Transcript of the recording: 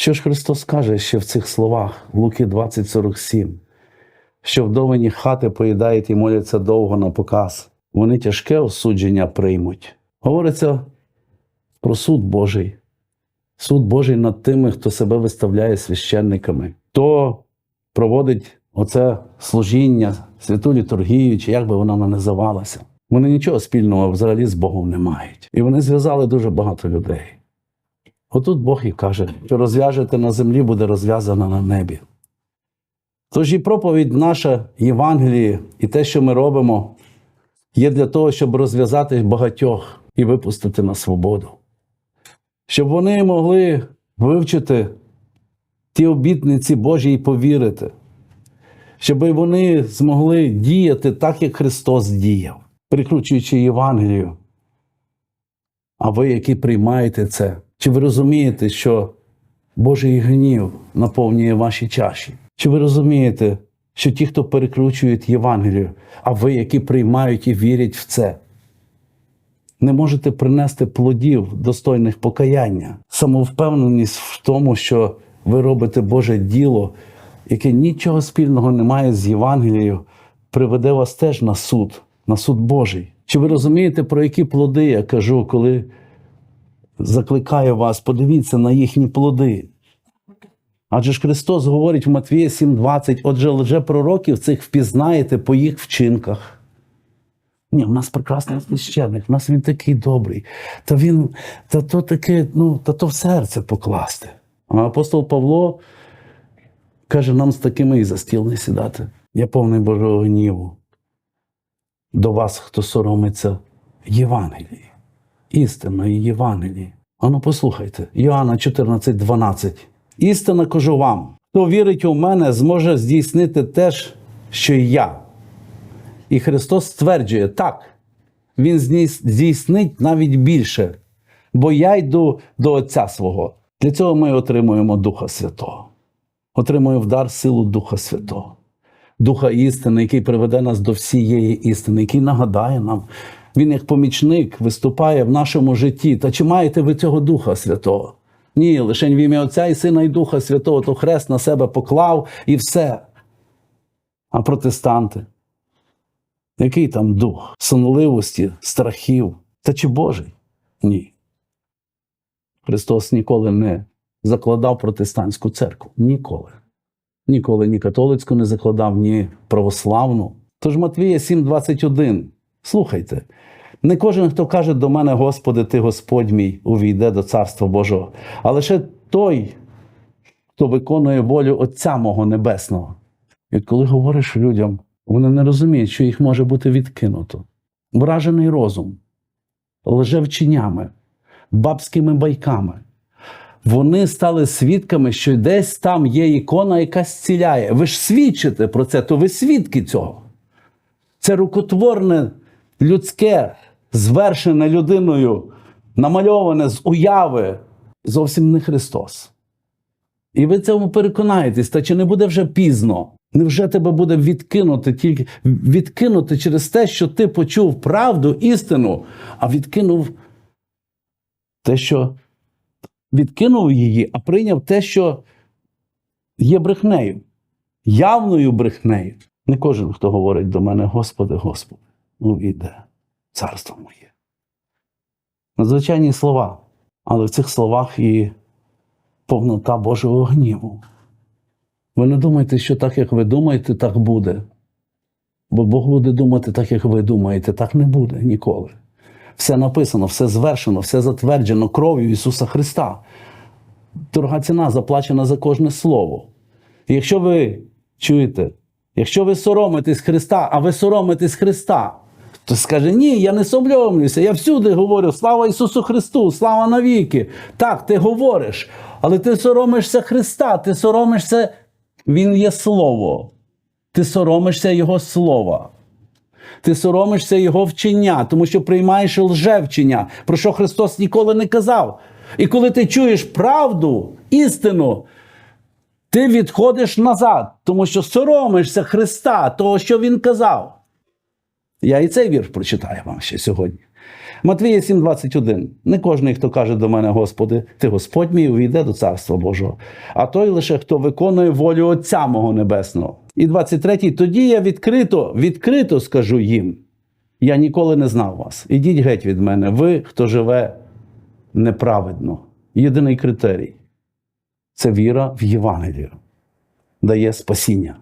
Що ж Христос каже ще в цих словах, Луки 20:47, що вдовині хати поїдають і моляться довго на показ. Вони тяжке осудження приймуть. Говориться про суд Божий. Суд Божий над тими, хто себе виставляє священниками, хто проводить оце служіння, святу літургію, чи як би вона не називалася. Вони нічого спільного взагалі з Богом не мають. І вони зв'язали дуже багато людей. Отут Бог і каже, що розв'яжете на землі, буде розв'язано на небі. Тож і проповідь наша Євангелії, і те, що ми робимо, є для того, щоб розв'язати багатьох і випустити на свободу. Щоб вони могли вивчити ті обітниці Божі і повірити, щоб вони змогли діяти так, як Христос діяв, прикручуючи Євангелію. А ви, які приймаєте це, чи ви розумієте, що Божий гнів наповнює ваші чаші? Чи ви розумієте, що ті, хто перекручують Євангелію, а ви, які приймають і вірять в це, не можете принести плодів достойних покаяння, самовпевненість в тому, що ви робите Боже діло, яке нічого спільного не має з Євангелією, приведе вас теж на суд, на суд Божий. Чи ви розумієте, про які плоди я кажу, коли закликаю вас, подивіться на їхні плоди. Адже ж Христос говорить в Матвія 7,20, отже, лжепророків цих впізнаєте по їх вчинках. Ні, в нас прекрасний священник, в нас він такий добрий. Та він, та то таке, ну, та то в серце покласти. А апостол Павло каже, нам з такими і за стіл не сідати. Я повний Божого гніву. До вас, хто соромиться Євангелії, істинної Євангелії. Ану, послухайте, Йоанна 14, 12. Істина кажу вам, хто вірить у мене, зможе здійснити те що й я. І Христос стверджує, так, Він здійснить навіть більше, бо я йду до Отця свого. Для цього ми отримуємо Духа Святого. Отримуємо в дар силу Духа Святого, Духа істини, який приведе нас до всієї істини, який нагадає нам. Він як помічник виступає в нашому житті. Та чи маєте ви цього Духа Святого? Ні, лише в ім'я Отця і Сина і Духа Святого, то хрест на себе поклав і все. А протестанти? Який там дух? Сонливості, страхів. Та чи Божий? Ні. Христос ніколи не закладав протестантську церкву. Ніколи. Ніколи ні католицьку не закладав, ні православну. Тож Матвія 7,21. Слухайте. Не кожен, хто каже до мене, Господи, Ти Господь мій, увійде до Царства Божого, а лише той, хто виконує волю Отця мого Небесного. І коли говориш людям, вони не розуміють, що їх може бути відкинуто. Вражений розум, лжевченнями, бабськими байками. Вони стали свідками, що десь там є ікона, яка зціляє. Ви ж свідчите про це, то ви свідки цього. Це рукотворне людське, звершене людиною, намальоване з уяви, зовсім не Христос. І ви цьому переконаєтесь, та чи не буде вже пізно? Невже тебе буде відкинути тільки відкинути через те, що ти почув правду, істину, а відкинув те, що відкинув її, а прийняв те, що є брехнею, явною брехнею. Не кожен, хто говорить до мене, Господи, Господи, увійде царство моє. Надзвичайні слова, але в цих словах і повнота Божого гніву. Ви не думайте, що так, як ви думаєте, так буде. Бо Бог буде думати так, як ви думаєте, так не буде ніколи. Все написано, все звершено, все затверджено кров'ю Ісуса Христа. Дорога ціна заплачена за кожне слово. І якщо ви чуєте, якщо ви соромитесь Христа, а ви соромитесь Христа, то скаже, ні, я не соромлюся, я всюди говорю, слава Ісусу Христу, слава навіки. Так, ти говориш, але ти соромишся Христа, ти соромишся, Він є Слово. Ти соромишся Його Слова. Ти соромишся Його вчення, тому що приймаєш лжевчення, про що Христос ніколи не казав. І коли ти чуєш правду, істину, ти відходиш назад, тому що соромишся Христа, того, що Він казав. Я і цей вірш прочитаю вам ще сьогодні. Матвія 7,21. Не кожний, хто каже до мене, Господи, ти Господь мій увійде до Царства Божого, а той лише хто виконує волю Отця мого Небесного. І 23. Тоді я відкрито, відкрито скажу їм. Я ніколи не знав вас. Ідіть геть від мене, ви, хто живе неправедно. Єдиний критерій це віра в Євангелію, дає спасіння.